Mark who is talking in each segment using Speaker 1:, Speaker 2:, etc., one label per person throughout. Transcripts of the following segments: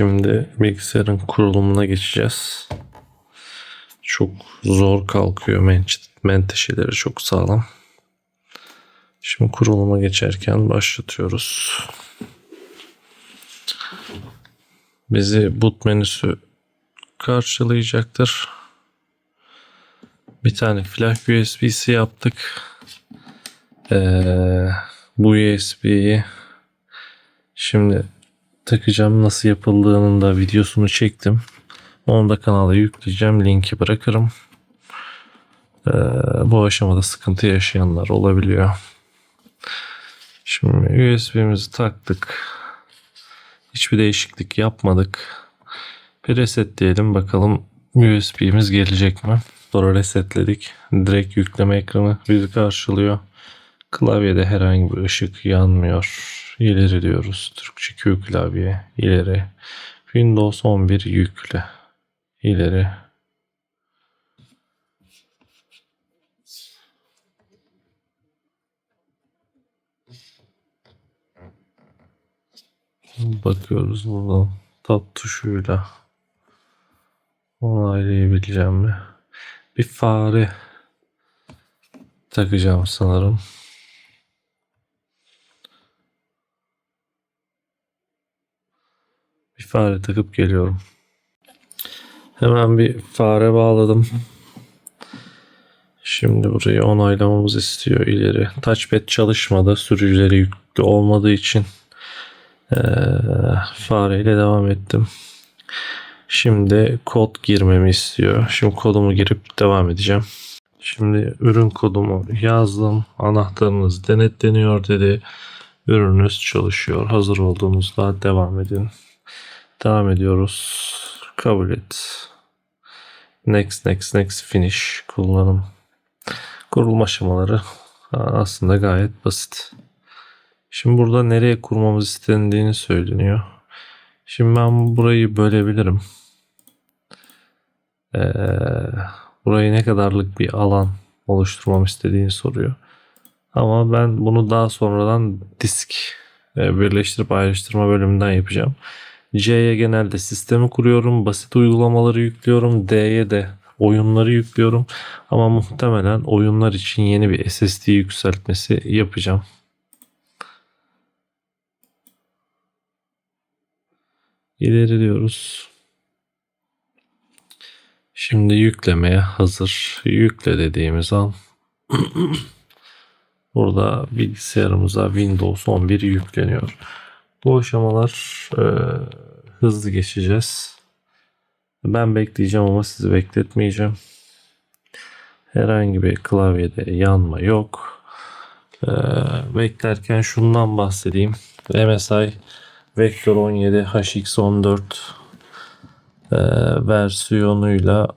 Speaker 1: Şimdi bilgisayarın kurulumuna geçeceğiz. Çok zor kalkıyor menteşeleri çok sağlam. Şimdi kuruluma geçerken başlatıyoruz. Bizi boot menüsü karşılayacaktır. Bir tane flash USB'si yaptık. Ee, bu USB'yi şimdi takacağım. Nasıl yapıldığının da videosunu çektim. Onu da kanala yükleyeceğim. Linki bırakırım. Ee, bu aşamada sıkıntı yaşayanlar olabiliyor. Şimdi USB'mizi taktık. Hiçbir değişiklik yapmadık. Bir resetleyelim bakalım USB'miz gelecek mi? Sonra resetledik. Direkt yükleme ekranı bizi karşılıyor. Klavyede herhangi bir ışık yanmıyor. İleri diyoruz. Türkçe Q klavye. İleri. Windows 11 yükle. İleri. Bakıyoruz buradan tab tuşuyla onaylayabileceğim mi? Bir fare takacağım sanırım. Fare takıp geliyorum. Hemen bir fare bağladım. Şimdi burayı onaylamamız istiyor ileri. Touchpad çalışmadı. Sürücüleri yüklü olmadığı için eee, fareyle devam ettim. Şimdi kod girmemi istiyor. Şimdi kodumu girip devam edeceğim. Şimdi ürün kodumu yazdım. Anahtarınız denetleniyor dedi. Ürününüz çalışıyor. Hazır olduğunuzda devam edin. Devam ediyoruz. Kabul et. Next, next, next, finish. Kullanım. Kurulma aşamaları aslında gayet basit. Şimdi burada nereye kurmamız istendiğini söyleniyor. Şimdi ben burayı bölebilirim. Ee, burayı ne kadarlık bir alan oluşturmam istediğini soruyor. Ama ben bunu daha sonradan disk e, birleştirip ayrıştırma bölümünden yapacağım. C'ye genelde sistemi kuruyorum. Basit uygulamaları yüklüyorum. D'ye de oyunları yüklüyorum. Ama muhtemelen oyunlar için yeni bir SSD yükseltmesi yapacağım. İleri diyoruz. Şimdi yüklemeye hazır. Yükle dediğimiz an burada bilgisayarımıza Windows 11 yükleniyor. Bu aşamalar e, hızlı geçeceğiz. Ben bekleyeceğim ama sizi bekletmeyeceğim. Herhangi bir klavyede yanma yok. E, beklerken şundan bahsedeyim. MSI Vector 17 HX14 e, versiyonuyla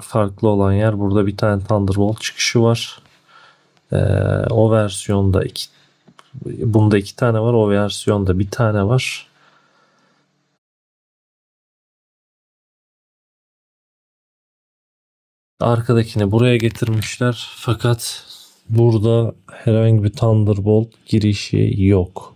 Speaker 1: farklı olan yer burada bir tane Thunderbolt çıkışı var. E, o versiyonda iki bunda iki tane var. O versiyonda bir tane var. Arkadakini buraya getirmişler. Fakat burada herhangi bir Thunderbolt girişi yok.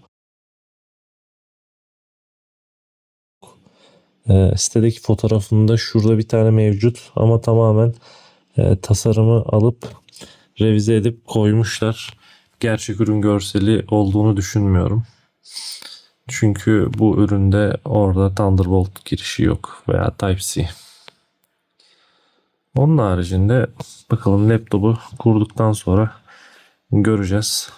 Speaker 1: E, sitedeki fotoğrafında şurada bir tane mevcut ama tamamen e, tasarımı alıp revize edip koymuşlar. Gerçek ürün görseli olduğunu düşünmüyorum. Çünkü bu üründe orada Thunderbolt girişi yok veya Type-C. Onun haricinde bakalım laptopu kurduktan sonra göreceğiz.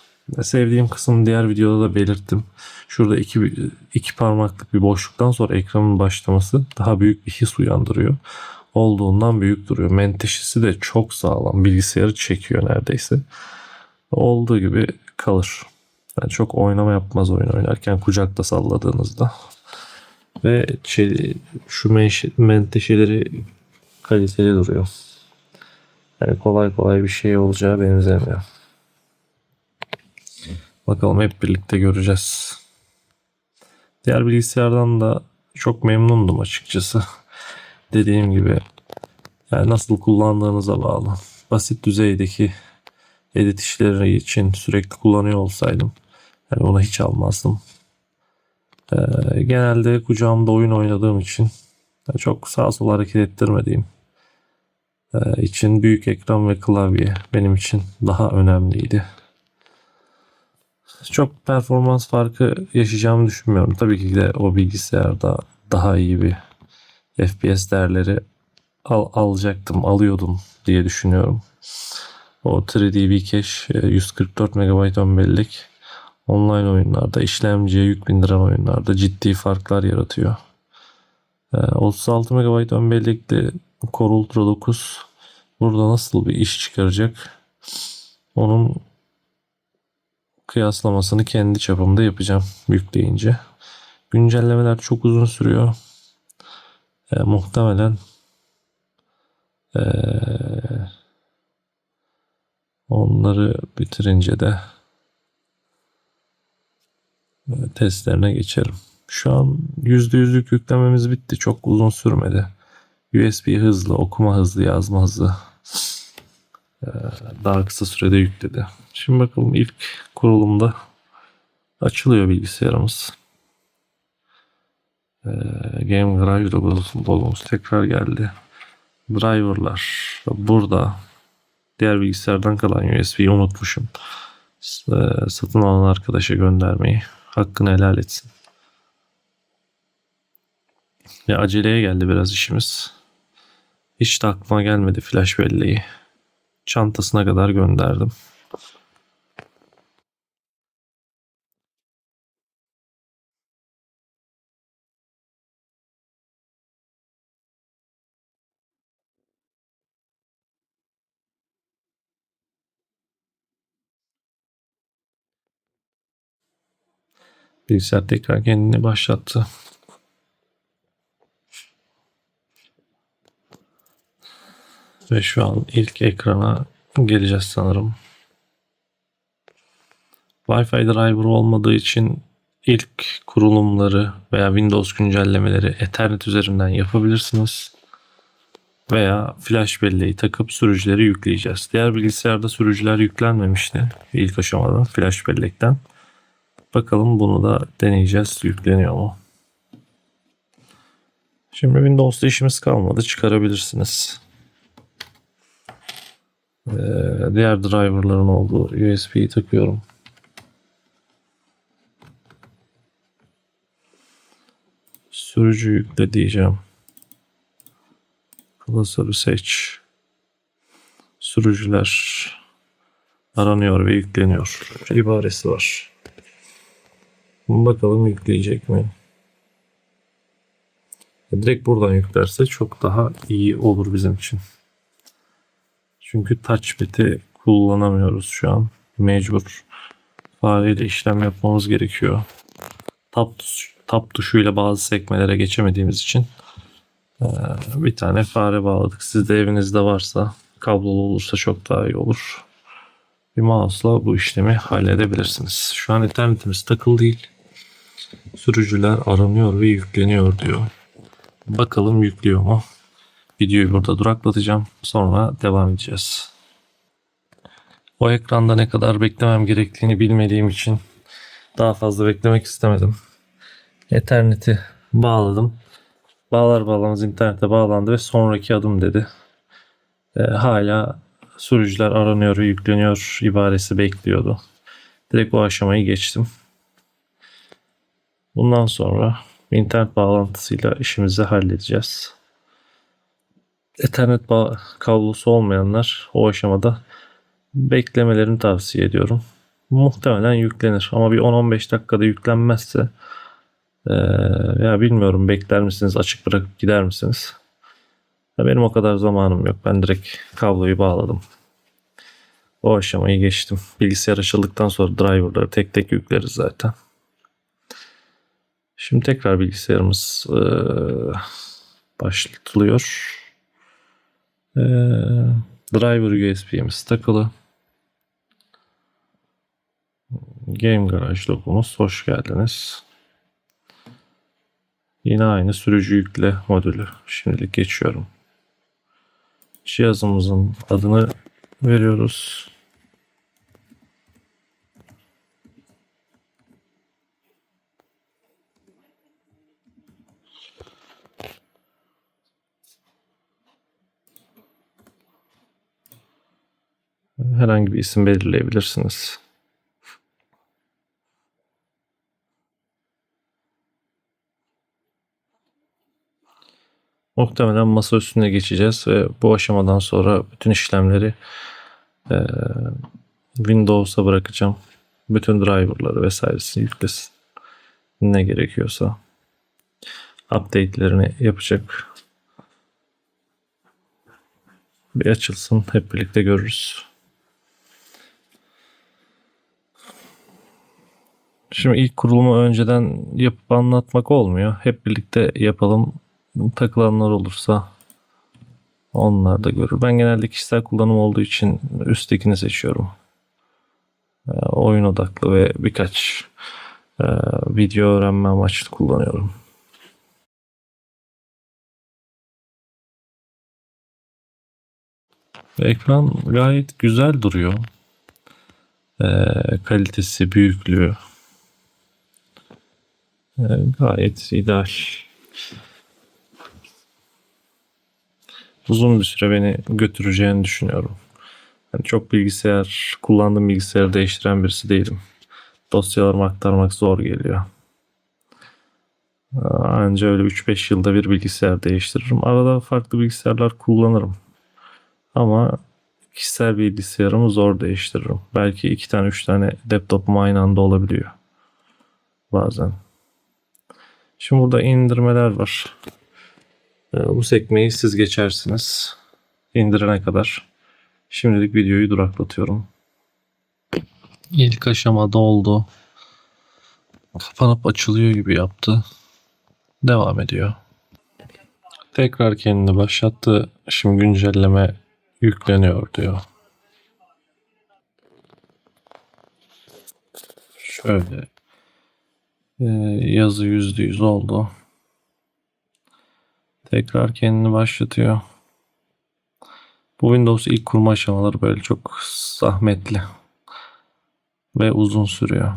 Speaker 1: Sevdiğim kısım diğer videoda da belirttim. Şurada iki, iki parmaklık bir boşluktan sonra ekranın başlaması daha büyük bir his uyandırıyor. Olduğundan büyük duruyor. Menteşesi de çok sağlam. Bilgisayarı çekiyor neredeyse. Olduğu gibi kalır. Yani çok oynama yapmaz oyun oynarken kucakta salladığınızda. Ve şey, şu menteşeleri kaliteli duruyor. Yani kolay kolay bir şey olacağı benzemiyor. Bakalım hep birlikte göreceğiz. Diğer bilgisayardan da çok memnundum açıkçası. Dediğim gibi yani nasıl kullandığınıza bağlı. Basit düzeydeki edit işleri için sürekli kullanıyor olsaydım yani onu hiç almazdım. Ee, genelde kucağımda oyun oynadığım için çok sağa sola hareket ettirmediğim e, için büyük ekran ve klavye benim için daha önemliydi. Çok performans farkı yaşayacağımı düşünmüyorum. Tabii ki de o bilgisayarda daha iyi bir FPS değerleri al, alacaktım, alıyordum diye düşünüyorum. O 3DB cache e, 144 MB ön bellek online oyunlarda işlemciye yük bindiren oyunlarda ciddi farklar yaratıyor. E, 36 MB ön bellekli Core Ultra 9 burada nasıl bir iş çıkaracak? Onun kıyaslamasını kendi çapımda yapacağım yükleyince. Güncellemeler çok uzun sürüyor. E, muhtemelen e, onları bitirince de e, testlerine geçerim. Şu an %100'lük yüklememiz bitti. Çok uzun sürmedi. USB hızlı, okuma hızlı, yazma hızlı. Ee, daha kısa sürede yükledi. Şimdi bakalım ilk kurulumda açılıyor bilgisayarımız. Ee, Game Garage logomuz tekrar geldi. Driverlar burada. Diğer bilgisayardan kalan USB'yi unutmuşum. Ee, satın alan arkadaşa göndermeyi. Hakkını helal etsin. Ya aceleye geldi biraz işimiz. Hiç de aklıma gelmedi flash belleği. Çantasına kadar gönderdim. Bilgisayar tekrar kendini başlattı. Ve şu an ilk ekrana geleceğiz sanırım. Wi-Fi driver olmadığı için ilk kurulumları veya Windows güncellemeleri Ethernet üzerinden yapabilirsiniz. Veya flash belleği takıp sürücüleri yükleyeceğiz. Diğer bilgisayarda sürücüler yüklenmemişti ilk aşamada flash bellekten. Bakalım bunu da deneyeceğiz. Yükleniyor mu? Şimdi Windows'ta işimiz kalmadı. Çıkarabilirsiniz. Ee, diğer driverların olduğu USB'yi takıyorum. Sürücü yükle diyeceğim. Klasörü seç. Sürücüler aranıyor ve yükleniyor. İbaresi var. Bakalım yükleyecek mi? Direkt buradan yüklerse çok daha iyi olur bizim için. Çünkü touchpad'i kullanamıyoruz şu an. Mecbur fareyle işlem yapmamız gerekiyor. Tab, tab tuşuyla bazı sekmelere geçemediğimiz için bir tane fare bağladık. Sizde evinizde varsa kablolu olursa çok daha iyi olur. Bir mouse'la bu işlemi halledebilirsiniz. Şu an internetimiz takılı değil. Sürücüler aranıyor ve yükleniyor diyor. Bakalım yüklüyor mu? Videoyu burada duraklatacağım. Sonra devam edeceğiz. O ekranda ne kadar beklemem gerektiğini bilmediğim için daha fazla beklemek istemedim. Ethernet'i bağladım. Bağlar bağlamaz internete bağlandı ve sonraki adım dedi. E, hala sürücüler aranıyor yükleniyor ibaresi bekliyordu. Direkt o aşamayı geçtim. Bundan sonra internet bağlantısıyla işimizi halledeceğiz. Ethernet kablosu olmayanlar o aşamada beklemelerini tavsiye ediyorum. Muhtemelen yüklenir ama bir 10-15 dakikada yüklenmezse ee, ya bilmiyorum bekler misiniz açık bırakıp gider misiniz? Ya benim o kadar zamanım yok. Ben direkt kabloyu bağladım. O aşamayı geçtim. Bilgisayar açıldıktan sonra driverları tek tek yükleriz zaten. Şimdi tekrar bilgisayarımız e, başlatılıyor. E, driver USB'miz takılı. Game Garage logomuz. Hoş geldiniz. Yine aynı sürücü yükle modülü. Şimdilik geçiyorum. Cihazımızın adını veriyoruz. Herhangi bir isim belirleyebilirsiniz. Muhtemelen masa üstüne geçeceğiz ve bu aşamadan sonra bütün işlemleri eee, Windows'a bırakacağım. Bütün driverları vesairesini yüklesin. Ne gerekiyorsa. Update'lerini yapacak. Bir açılsın hep birlikte görürüz. Şimdi ilk kurulumu önceden yapıp anlatmak olmuyor. Hep birlikte yapalım. Takılanlar olursa onlar da görür. Ben genelde kişisel kullanım olduğu için üsttekini seçiyorum. Ee, Oyun odaklı ve birkaç e, video öğrenme amaçlı kullanıyorum. Ekran gayet güzel duruyor. Ee, kalitesi, büyüklüğü ee, gayet ideal. Uzun bir süre beni götüreceğini düşünüyorum. Yani çok bilgisayar, kullandığım bilgisayarı değiştiren birisi değilim. Dosyalarımı aktarmak zor geliyor. Anca öyle 3-5 yılda bir bilgisayar değiştiririm. Arada farklı bilgisayarlar kullanırım. Ama kişisel bilgisayarımı zor değiştiririm. Belki iki tane üç tane laptopum aynı anda olabiliyor. Bazen. Şimdi burada indirmeler var. Ee, Bu sekmeyi siz geçersiniz. İndirene kadar. Şimdilik videoyu duraklatıyorum. İlk aşamada oldu. Kapanıp açılıyor gibi yaptı. Devam ediyor. Tekrar kendini başlattı. Şimdi güncelleme yükleniyor diyor. Şöyle Ee, yazı yüzde yüz oldu. Tekrar kendini başlatıyor. Bu Windows ilk kurma aşamaları böyle çok zahmetli ve uzun sürüyor.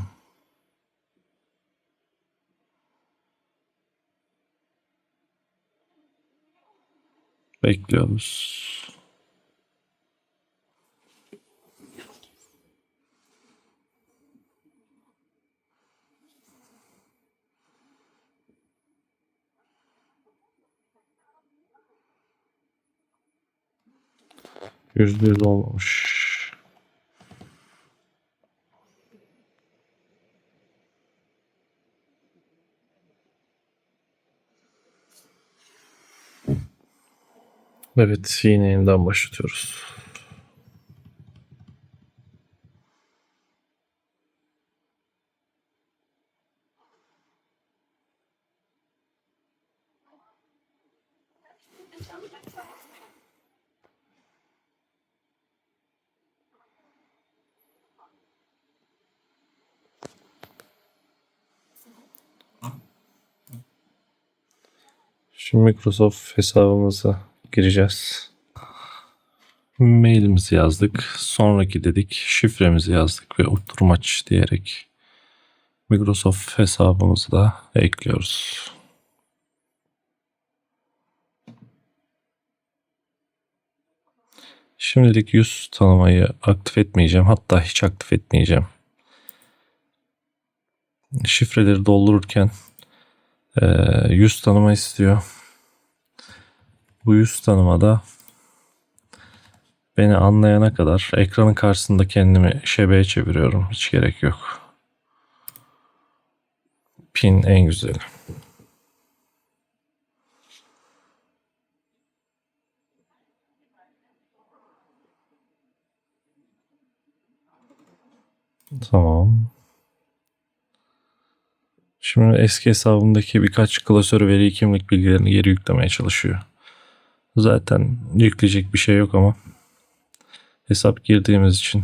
Speaker 1: Bekliyoruz. Yüzde yüz olmamış. Evet yine yeniden başlatıyoruz. Şimdi Microsoft hesabımıza gireceğiz. Mailimizi yazdık. Sonraki dedik. Şifremizi yazdık ve oturum aç diyerek Microsoft hesabımızı da ekliyoruz. Şimdilik yüz tanımayı aktif etmeyeceğim. Hatta hiç aktif etmeyeceğim. Şifreleri doldururken yüz tanıma istiyor. Bu yüz tanımada beni anlayana kadar ekranın karşısında kendimi şebeğe çeviriyorum. Hiç gerek yok. Pin en güzeli. Tamam. Şimdi eski hesabımdaki birkaç klasör veri kimlik bilgilerini geri yüklemeye çalışıyor. Zaten yükleyecek bir şey yok ama hesap girdiğimiz için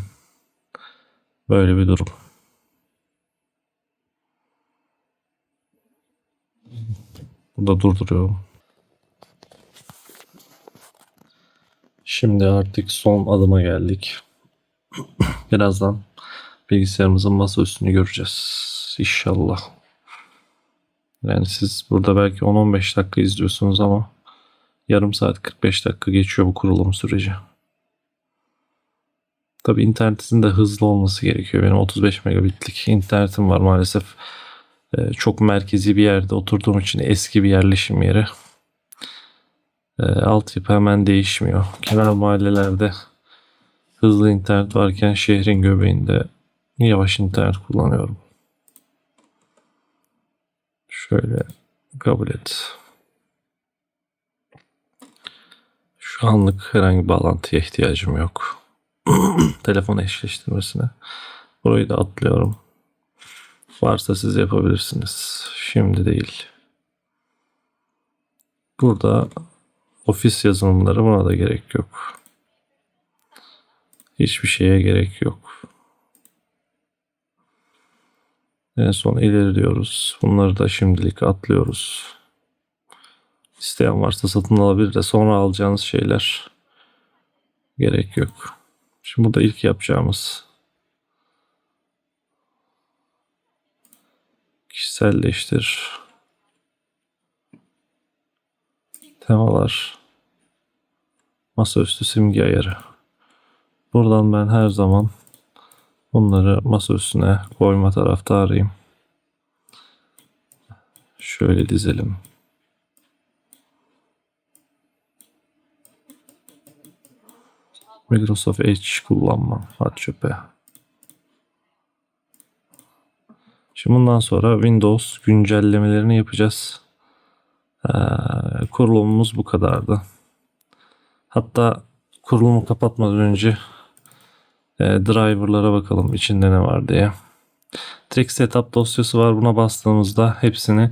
Speaker 1: böyle bir durum. Burada durduruyorum. Şimdi artık son adıma geldik. Birazdan bilgisayarımızın masa üstünü göreceğiz. İnşallah. Yani siz burada belki 10-15 dakika izliyorsunuz ama yarım saat 45 dakika geçiyor bu kurulum süreci. Tabi internetin de hızlı olması gerekiyor. Benim 35 megabitlik internetim var maalesef. Ee, çok merkezi bir yerde oturduğum için eski bir yerleşim yeri. Ee, altyapı hemen değişmiyor. Kenar mahallelerde hızlı internet varken şehrin göbeğinde yavaş internet kullanıyorum. Şöyle kabul et. Şu anlık herhangi bir bağlantıya ihtiyacım yok. Telefon eşleştirmesine. Burayı da atlıyorum. Varsa siz yapabilirsiniz. Şimdi değil. Burada ofis yazılımları buna da gerek yok. Hiçbir şeye gerek yok. En son ileri diyoruz. Bunları da şimdilik atlıyoruz. İsteyen varsa satın alabilir de sonra alacağınız şeyler gerek yok. Şimdi burada ilk yapacağımız kişiselleştir temalar masaüstü simge ayarı. Buradan ben her zaman bunları masa üstüne koyma taraftarıyım. Şöyle dizelim. Microsoft Edge kullanmam. At çöpe. Şimdi bundan sonra Windows güncellemelerini yapacağız. Ee, kurulumumuz bu kadardı. Hatta kurulumu kapatmadan önce e, driverlara bakalım içinde ne var diye. Direkt setup dosyası var. Buna bastığımızda hepsini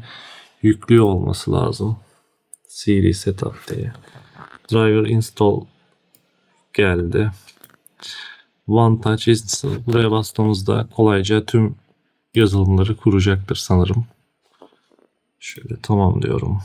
Speaker 1: yüklüyor olması lazım. CD setup diye. Driver install geldi. One Touch Install. Buraya bastığımızda kolayca tüm yazılımları kuracaktır sanırım. Şöyle tamam diyorum.